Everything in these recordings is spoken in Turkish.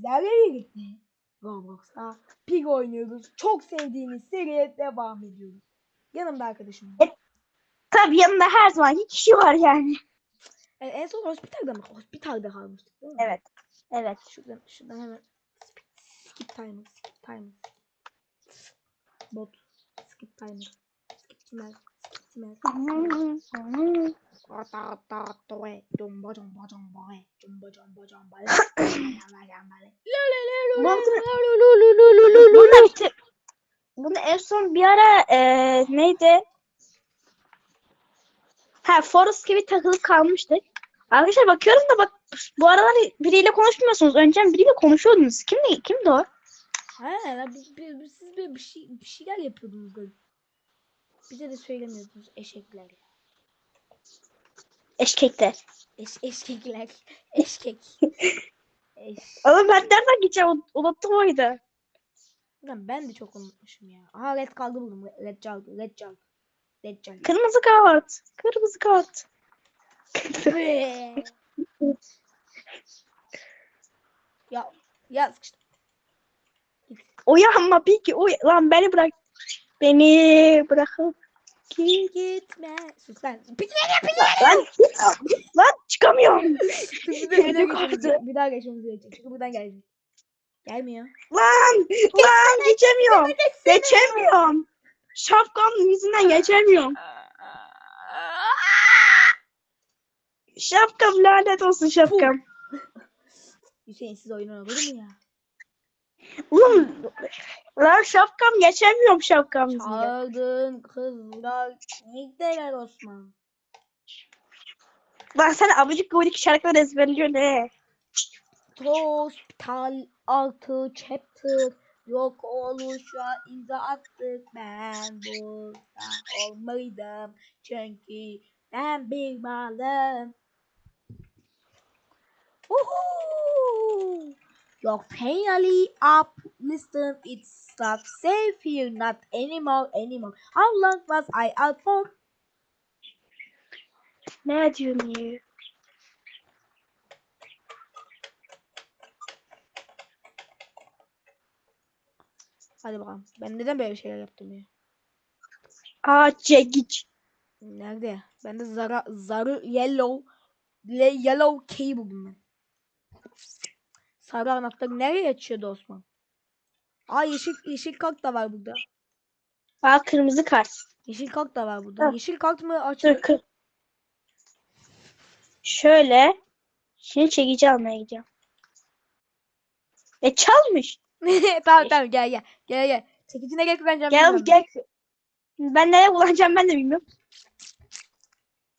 sizlerle birlikte Roblox'a Pig oynuyoruz. Çok sevdiğimiz seriye devam ediyoruz. Yanımda arkadaşım var. Tabii yanında her zamanki kişi var yani. E, en son hospitalde mi? Hospitalde kalmıştık değil mi? Evet. Evet. Şuradan, şuradan hemen skip timer, skip timer. Bot, skip timer. Skip timer, skip timer. Bunu, işte, bunu en son bir ara e, neydi? Ha Forest gibi takılıp kalmıştık. Arkadaşlar bakıyorum da bak bu aralar biriyle konuşmuyorsunuz. Önce biriyle konuşuyordunuz. Kimdi? Kimdi o? Ha, biz, biz, siz bir, bir, şey, bir şeyler yapıyordunuz. Bize de söylemiyordunuz eşekler ya. Eşkekler. Eş, eşkekler. Eşkek. Eş. Oğlum ben nereden gideceğim? Unut- Unuttum oydu. Lan ben de çok unutmuşum ya. Aha red kaldı buldum. Red cal, red cal. Red cal. Kırmızı kart. Kırmızı kart. ya ya sıkıştım. Uyanma Piki uy lan beni bırak. Beni bırakıp git. Gitme. Sus lan. Peki Lan git. Lan çıkamıyorum. Beni geçmemiz- bir daha geçmemiz gerekecek. Çünkü buradan gelecek. Gelmiyor. Lan lan geçemiyorum. Geçemiyorum. Şapkam yüzünden geçemiyorum. Şapkam lanet olsun şapkam. Hüseyin siz oyun olur mu ya? Oğlum lan şapkam geçemiyorum şapkam. Çaldın kızlar. Gittiler Osman. Lan sen abicik gubidik şarkıları ezberliyorsun he. Hospital altı chapter yok oluşa imza attık ben burada olmalıydım çünkü ben bir malım. Woohoo! You're finally up. Listen, it's not safe here, not anymore, anymore. How long was I out for? Diyorsun ya? Hadi bakalım. Ben neden böyle şeyler yaptım ya? Aa çekiç. Nerede? Ben de zara, zarı yellow yellow key buldum ben. Sarı anahtar nereye açıyordu Osman? Aa yeşil yeşil kart da var burada. Aa kırmızı kart. Yeşil kart da var burada. Ha. Yeşil kart mı açıyor? kır. Şöyle. Şimdi çekici almaya gidiyorum. E çalmış. tamam tamam gel gel. Gel gel. Çekici nereye kullanacağım Gel gel. Ben nereye kullanacağım ben de bilmiyorum.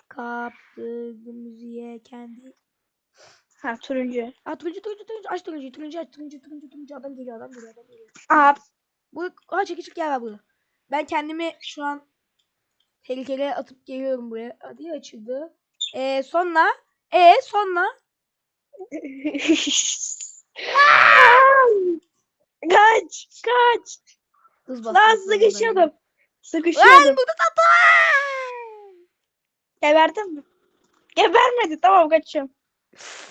Kaptırdım müziğe kendi. Ha turuncu. Aa turuncu turuncu turuncu aç turuncu turuncu aç turuncu turuncu turuncu adam geliyor adam geliyor adam geliyor. Aa Bu ha çekici yer var burada. Ben kendimi şu an tehlikeye atıp geliyorum buraya. Hadi açıldı. Ee, sonra e sonra kaç kaç. hız Lan basmak zorundayım. sıkışıyordum. Lan Sıkışıyordum. burada tatlı. Geberdin mi? Gebermedi. Tamam kaçıyorum.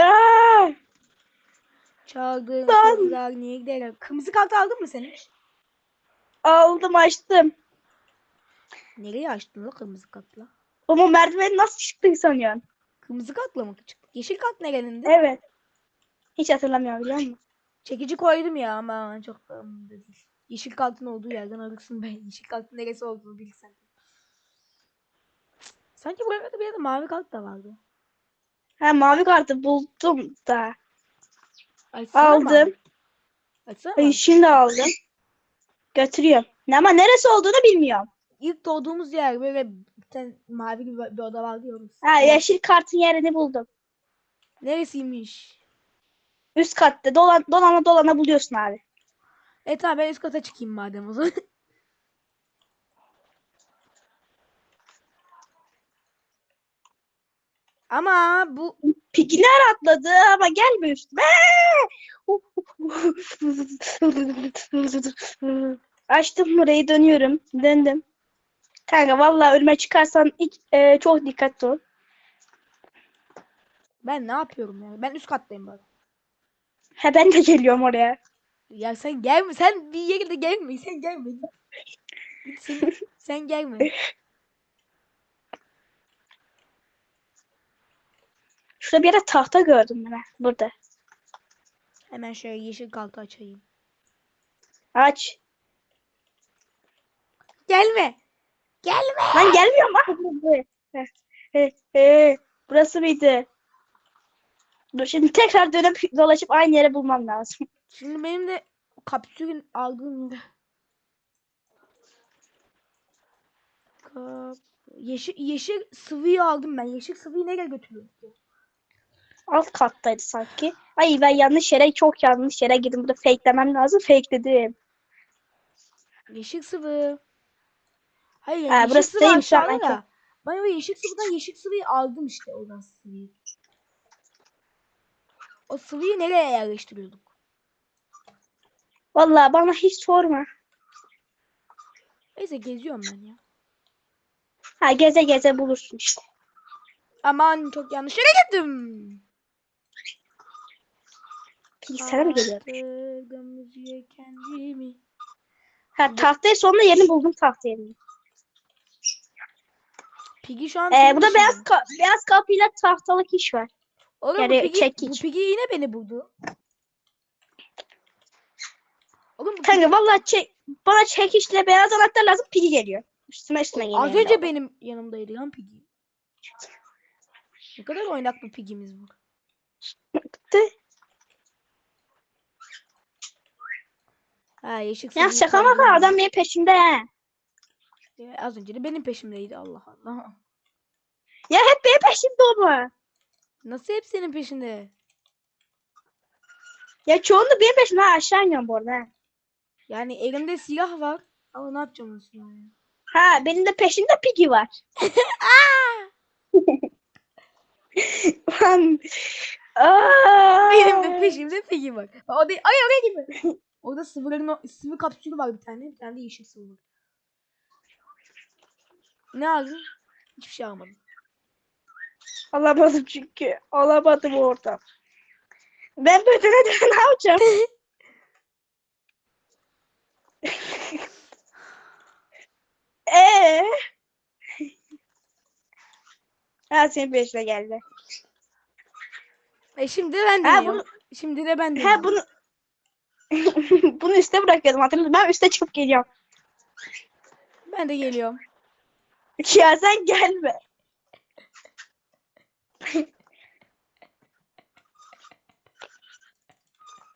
Aa, Çaldığın Lan. kızlar niye gidelim? Kırmızı kartı aldın mı sen hiç? aldım açtım. Nereye açtın o kırmızı kartla? Ama merdiveni nasıl çıktın sanıyorsun? Kırmızı kartla mı çıktık? Yeşil kart nerenin? Evet. Hiç hatırlamıyorum biliyor musun? Çekici koydum ya ama çok da umurumda değil. Yeşil kartın olduğu yerden arıksın ben. Yeşil kartın neresi olduğunu bilsen. Sanki burada bir yerde mavi kart da vardı. Ha mavi kartı buldum da. Açsana Aldım. mavi. Açsana şimdi aldım. Götürüyorum. Ama neresi olduğunu bilmiyorum. İlk doğduğumuz yer böyle tane mavi gibi bir oda vardı ya orası. Ha yeşil kartın yerini buldum. Neresiymiş? Üst katta dolan, dolana dolana buluyorsun abi. E tamam ben üst kata çıkayım madem o zaman. Ama bu Pigiler atladı ama gelme üstüme. Açtım burayı dönüyorum. Döndüm. Kanka vallahi önüme çıkarsan hiç, e, çok dikkatli ol. Ben ne yapıyorum ya? Ben üst kattayım bak. He ben de geliyorum oraya. Ya sen gelme. Sen bir yere de gelme. Sen gelme. Git sen, sen gelme. Şurada bir yere tahta gördüm ben. Burada. Hemen şöyle yeşil kalta açayım. Aç. Gelme. Gelme. Lan gelmiyorum. Heh. Burası mıydı? Dur şimdi tekrar dönüp dolaşıp aynı yere bulmam lazım. Şimdi benim de kapsülün aldığımda Kap... Yeşil, yeşil sıvıyı aldım ben. Yeşil sıvıyı nereye götürüyorum? Alt kattaydı sanki. Ay ben yanlış yere çok yanlış yere girdim. Burada fakelemem lazım. Fakeledim. Yeşil sıvı. Hayır Ha, yeşil burası sıvı değilmiş aşağıda da. Ben o yeşil sıvıdan yeşil sıvıyı aldım işte oradan sıvıyı. O sıvıyı nereye yerleştiriyorduk? Vallahi bana hiç sorma. Neyse geziyorum ben ya. Ha geze geze bulursun işte. Aman çok yanlış yere gittim. Bilgisayara mı geliyor? Ha tahtayı sonunda yerini buldum tahta yerini. Piggy şu an Ee, burada dışında. beyaz ka- beyaz kapıyla tahtalık iş var. Oğlum yani bu Piggy, çekiç. bu Piggy yine beni buldu. Oğlum bu Kanka vallahi çek bana çekişle beyaz anahtar lazım pili geliyor. Üstüme üstüme geliyor. Az önce benim yanımdaydı lan Piggy. Ne kadar oynak bir Piggy'miz bu. Ha yeşil Ya şaka maka adam benim peşimde he. Ya, az önce de benim peşimdeydi Allah Allah. Ya hep benim peşimde o mu? Nasıl hep senin peşinde? Ya çoğunluğu benim peşimde. Ha aşağı iniyorum bu arada. he. Yani elimde silah var. Ama ne yapacağım o silahı? ya? Ha benim de peşimde Piggy var. Lan. Aa! Benim de peşimde var. Bak, O değil. Ay oraya gitme. Orada sıvıların sıvı kapsülü var bir tane. Bir tane de yeşil sıvı var. Ne aldın? Hiçbir şey almadım. Alamadım çünkü. Alamadım orada. Ben böyle ne yapacağım? Eee? Ha senin peşine geldi. E şimdi ben Ha, deniyorum. Şimdi de ben Ha deniyorum. bunu bunu üste bırakıyordum hatırladın. Ben üste çıkıp geliyorum. Ben de geliyorum. Ya sen gelme.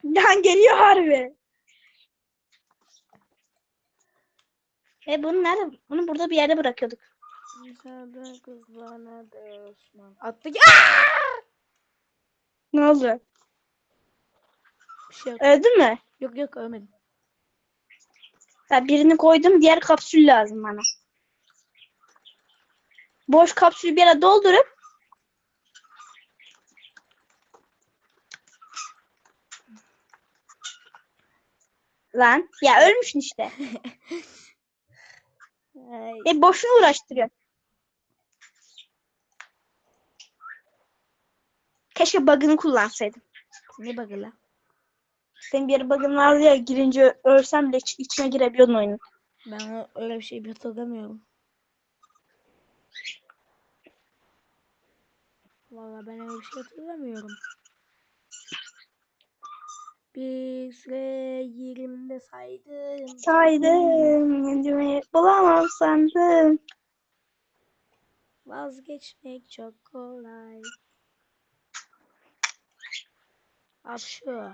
Lan geliyor harbi. E bunu nerede? Bunu burada bir yerde bırakıyorduk. Müsaade kızlarına da Osman. Attı ki. Ne oldu? Bir şey yok. Öldün mü? Yok yok ölmedim. Ha, birini koydum. Diğer kapsül lazım bana. Boş kapsülü bir yere doldurup Lan ya ölmüşsün işte. E boşuna uğraştırıyor. Keşke bug'ını kullansaydım. ne bakı la? Senin bir yere bug'ın vardı ya girince ölsem bile iç- içine girebiliyordun oyunun. Ben o- öyle bir şey bir hatırlamıyorum. Valla ben öyle bir şey hatırlamıyorum. Bir süre yerimde saydım. Saydım, kendimi bulamam sandım. Vazgeçmek çok kolay. Aşkı.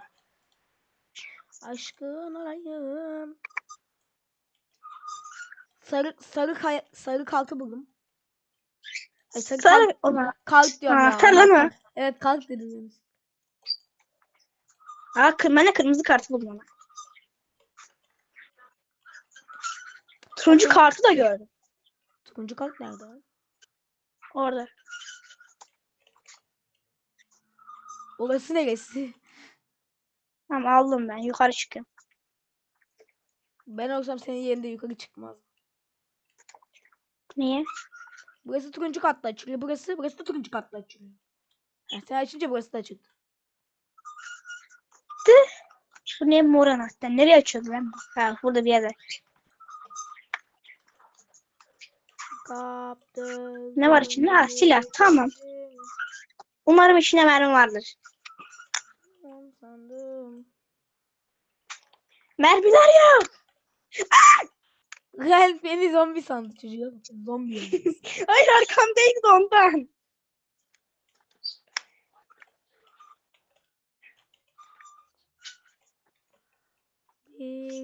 Aşkın olayım. Sarı sarı kay, sarı kalkı buldum. Ay sarı, Sarı kalk, ona. kalk diyorum Ha, ya. sarı mı? Evet kalk dedim. Aa, kır, ben de kırmızı kartı buldum ona. Turuncu kartı da gördüm. Turuncu kalk nerede? Orada. Orası neresi? Tamam aldım ben. Yukarı çıkıyorum. Ben olsam senin yerinde yukarı çıkmaz. Niye? Burası turuncu katlı açılıyor. Burası, burası da turuncu katlı açılıyor. Ha, sen açınca burası da açıldı. Bu ne mor anahtar? Nereye açıyordu lan? Ha burada bir yerde. Kaptım. Ne var içinde? Ha, silah. Tamam. Umarım içinde mermi vardır. Sandım. Mermiler yok. Gel beni zombi sandı çocuğa. Zombi. Hayır arkamdaydı da ondan.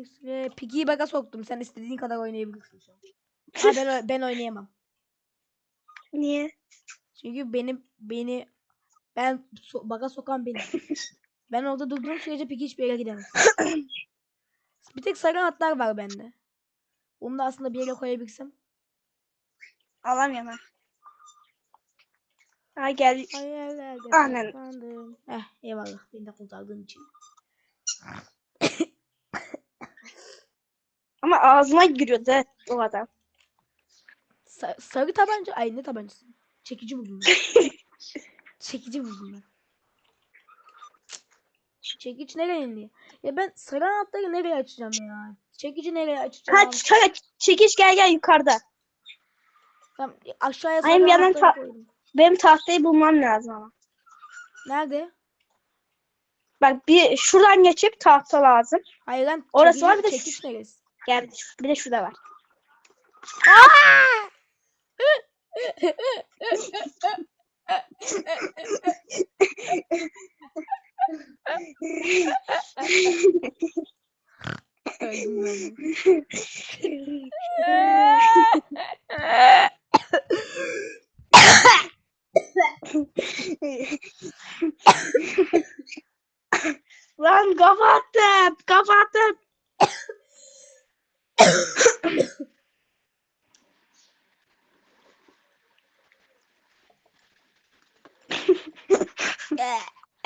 Süre Piggy'yi baga soktum. Sen istediğin kadar oynayabilirsin şu an. Ha, ben, ben oynayamam. Niye? Çünkü beni beni ben so- baga sokan benim. ben orada durduğum sürece Piggy hiçbir yere gidemez. bir tek sarı atlar var bende. Onu da aslında bir yere koyabilsem. Alamıyorum ben. Ha gel. Hayallerde Aynen. saklandım. Heh eyvallah beni de kurtardığın için. Ama ağzıma giriyordu o adam. Sa- sarı tabanca. Ay ne tabancası? Çekici buldum ben. Çekici buldum ben. Çekiç nereye indi? Ya ben sarı anahtarı nereye açacağım ya? Çekici nereye açacağım? Ha ç- çekiş gel gel yukarıda. Tamam, aşağıya sarı yandan anahtarı ta- koydum. Benim tahtayı bulmam lazım ama. Nerede? Bak bir şuradan geçip tahta lazım. Hayır lan Orası çekici- var, bir de çekiç şu- neresi? Gel bir de şurada var. Ben. Lan kapattım. Kapattım.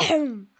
Bu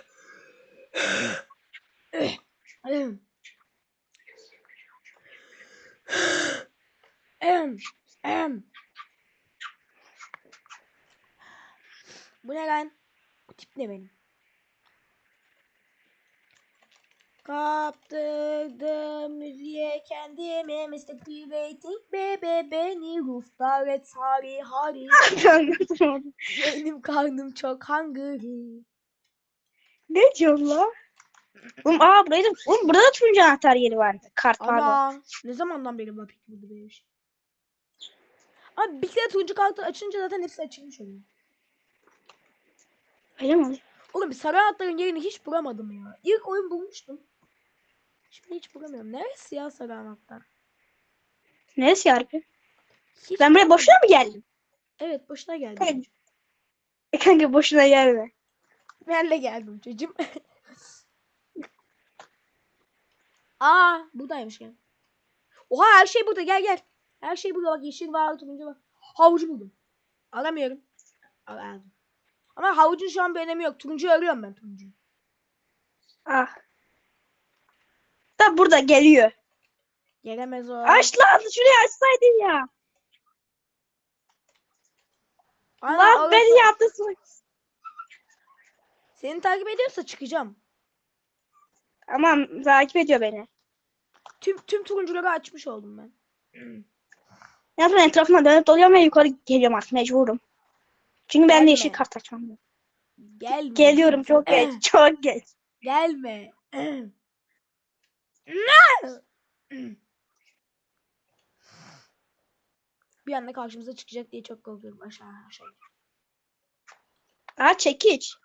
Sari Hari Anladım. Benim karnım çok hungry ne diyorsun la? Oğlum aa burayı da, oğlum burada da turuncu anahtar yeri vardı. Kart. Ana ne zamandan beri var peki burada böyle şey? Abi bir kere turuncu kartı açınca zaten hepsi açılmış oluyor. Öyle mi? Oğlum sarı anahtarın yerini hiç bulamadım ya. İlk oyun bulmuştum. Şimdi hiç bulamıyorum. Neresi ya sarı anahtar? Neresi harbi? Ben buraya boşuna mı geldim? Evet boşuna geldim. Kanka, e kanka boşuna gelme. Benle geldim çocuğum. Aa buradaymış ya. Oha her şey burada gel gel. Her şey burada bak yeşil var turuncu var. Havucu buldum. Alamıyorum. Al, aldım. Ama havucun şu an bir önemi yok. Turuncuyu arıyorum ben turuncuyu. Ah. Da burada geliyor. Gelemez o. Aç lan şurayı açsaydın ya. Ana, lan orası- beni yaptın. Seni takip ediyorsa çıkacağım. Aman takip ediyor beni. Tüm tüm turuncuları açmış oldum ben. Yazın etrafına dönüp doluyorum ve yukarı geliyorum artık mecburum. Çünkü ben Gelme. de yeşil kart açmam. Gelme. Geliyorum çok geç. Çok geç. Gelme. Bir anda karşımıza çıkacak diye çok korkuyorum aşağı aşağı. Aa çekiç.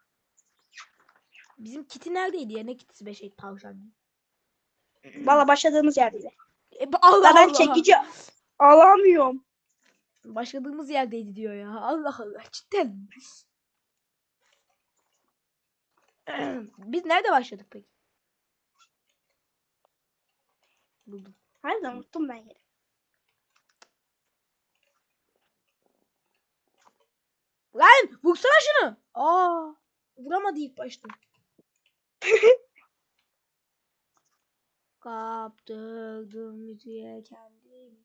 Bizim kiti neredeydi ya? Ne kitisi be şey tavşan. Valla başladığımız yerdeydi. E, Allah ben Allah. çekici alamıyorum. Başladığımız yerdeydi diyor ya. Allah Allah cidden. Biz nerede başladık peki? Buldum. Harbiden unuttum ben yeri. Lan vursana şunu. Aa, vuramadı ilk başta. Kaptırdım müziğe kendimi.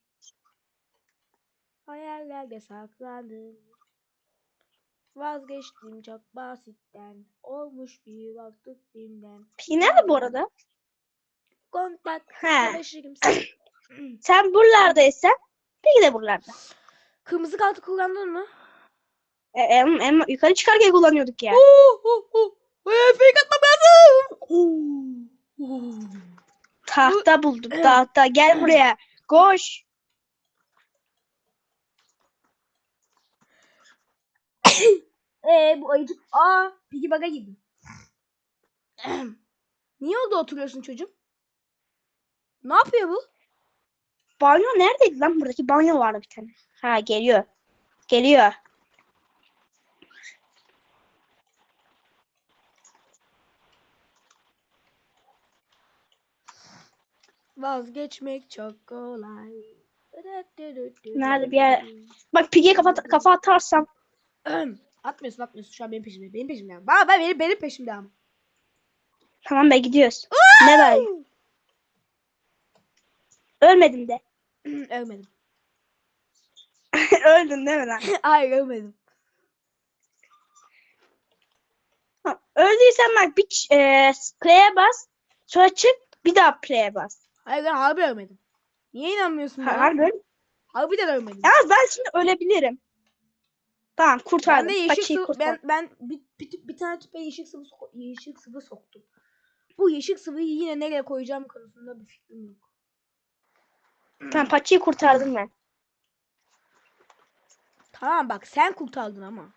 Hayallerde saklandım. Vazgeçtim çok basitten. Olmuş bir vakit dinden. Peki nerede bu arada? Kontak. He. Sen buralardaysan peki de buralarda. Kırmızı kartı kullandın mı? E, em, em, yukarı çıkarken kullanıyorduk ya. Oo, oo, oo. Ee, fake atmam lazım. Oo, oo. Tahta buldum tahta. Gel buraya. Koş. Ee bu ayıcık. Aa Piggy Bug'a girdim. Niye orada oturuyorsun çocuğum? Ne yapıyor bu? Banyo neredeydi lan? Buradaki banyo vardı bir tane. Ha geliyor. Geliyor. Vazgeçmek çok kolay. Nerede bir yer- Bak Piggy'ye kafa, kafa atarsam. atmıyorsun atmıyorsun şu an benim peşimde. Benim peşimde. Bana ben benim, benim peşimde ama. Tamam be gidiyoruz. ne ver? Ölmedim de. ölmedim. Öldün değil mi lan? Hayır ölmedim. Ha, Öldüysen bak bir e, play'e bas. Sonra çık bir daha play'e bas. Hayır ben harbi ölmedim. Niye inanmıyorsun Ha, bana? harbi öl- Harbiden ölmedim. Yalnız ben şimdi ölebilirim. Tamam Ben kurtardım. de yeşil Paçayı sıvı, ben, ben bir, bir, bir tane tüpe yeşil sıvı, yeşil sıvı soktum. Bu yeşil sıvıyı yine nereye koyacağım konusunda bir fikrim yok. Tamam paçayı kurtardım ben. Tamam bak sen kurtardın ama.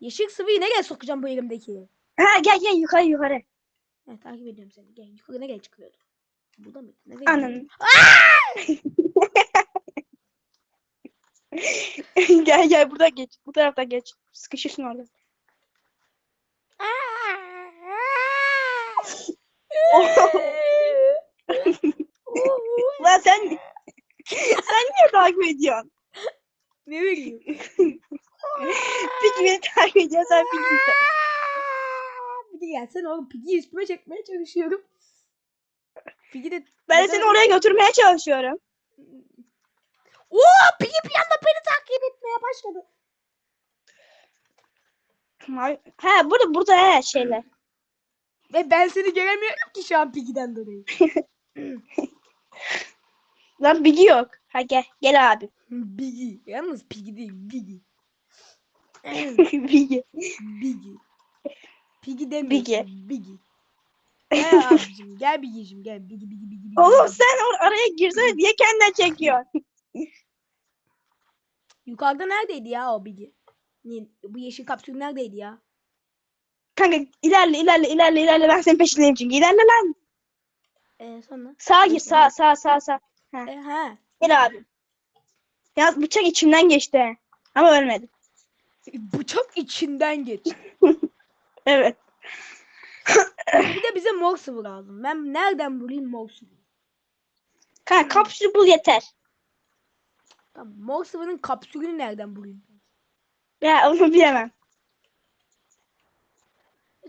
Yeşil sıvıyı nereye sokacağım bu elimdeki? Ha gel gel yukarı yukarı. Evet takip ediyorum seni. Gel yukarı nereye çıkıyordu? Burada mıydı? Nereye Ananı. gel gel burada geç. Bu taraftan geç. Sıkışırsın orada. Lan sen sen niye takip ediyorsun? ne bileyim. Peki beni takip ediyor sen Piggy'yi Bir de gelsene oğlum Piggy'yi üstüme çekmeye çalışıyorum. Piggy de... Ben de seni oraya götürmeye çalışıyorum. Oo Piggy bir anda beni takip etmeye başladı. He burada burada he şeyler. Ve ben seni göremiyorum ki şu an Piggy'den dolayı. Lan bilgi yok. Ha gel gel abi. Biggy. Yalnız Piggy değil Biggy. bilgi. Biggy. Piggy demiyorsun. Biggy. Biggy. Gel abicim gel Biggy'cim gel. Biggy Biggy Biggy Biggy. Oğlum sen or- araya girsene diye kendine çekiyorsun. Yukarıda neredeydi ya o? Ne- Bu yeşil kapsül neredeydi ya? Kanka ilerle ilerle ilerle ilerle ben senin peşindeyim çünkü. İlerle lan. Ee, sonra? Sağa gir sağa sağa sağa sağa. E, ha. Gel abi. Yalnız bıçak içimden geçti. he. Ama ölmedim. Bıçak içinden geç. Evet. Bir de bize sıvı lazım. Ben nereden bulayım sıvı? Kanka kapsülü bul yeter. Tamam, sıvının kapsülünü nereden bulayım? Ya onu bilemem.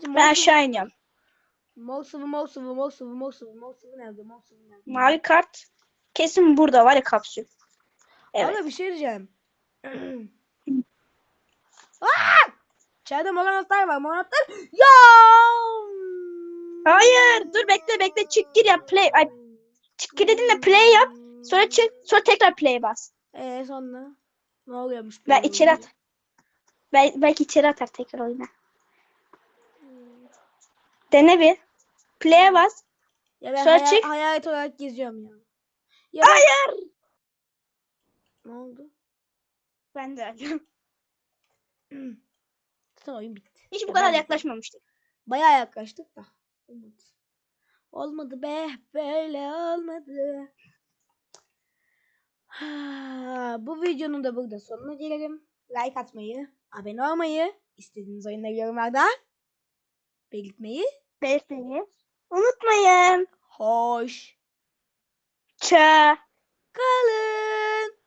Ben aşağı iniyorum. sıvı, mor sıvı, mor sıvı nerede? Sıvı nerede? Mavi kart. Kesin burada var ya kapsül. Evet. Ama bir şey diyeceğim. Aa! İçeride mor anahtar var. Mor anahtar. Ya! Hayır. Dur bekle bekle. Çık gir ya. Play. Ay, çık gir dedin de play yap. Sonra çık. Sonra tekrar play bas. Eee sonra? Ne oluyormuş? Ben içeri at. Bel belki içeri atar tekrar oyuna. Dene bir. Play'e bas. Ya ben Sonra hayal, çık. hayalet olarak geziyorum ya. ya ben- Hayır. Ne oldu? Ben de öldüm. Zaten oyun bitti. Hiç bu kadar yaklaşmamıştık. Bayağı yaklaştık da. Olmadı. Olmadı be. Böyle olmadı. Ha, bu videonun da burada sonuna gelelim. Like atmayı, abone olmayı, istediğiniz oyunları yorumlarda belirtmeyi. Belirtmeyi unutmayın. Hoş Ça. kalın.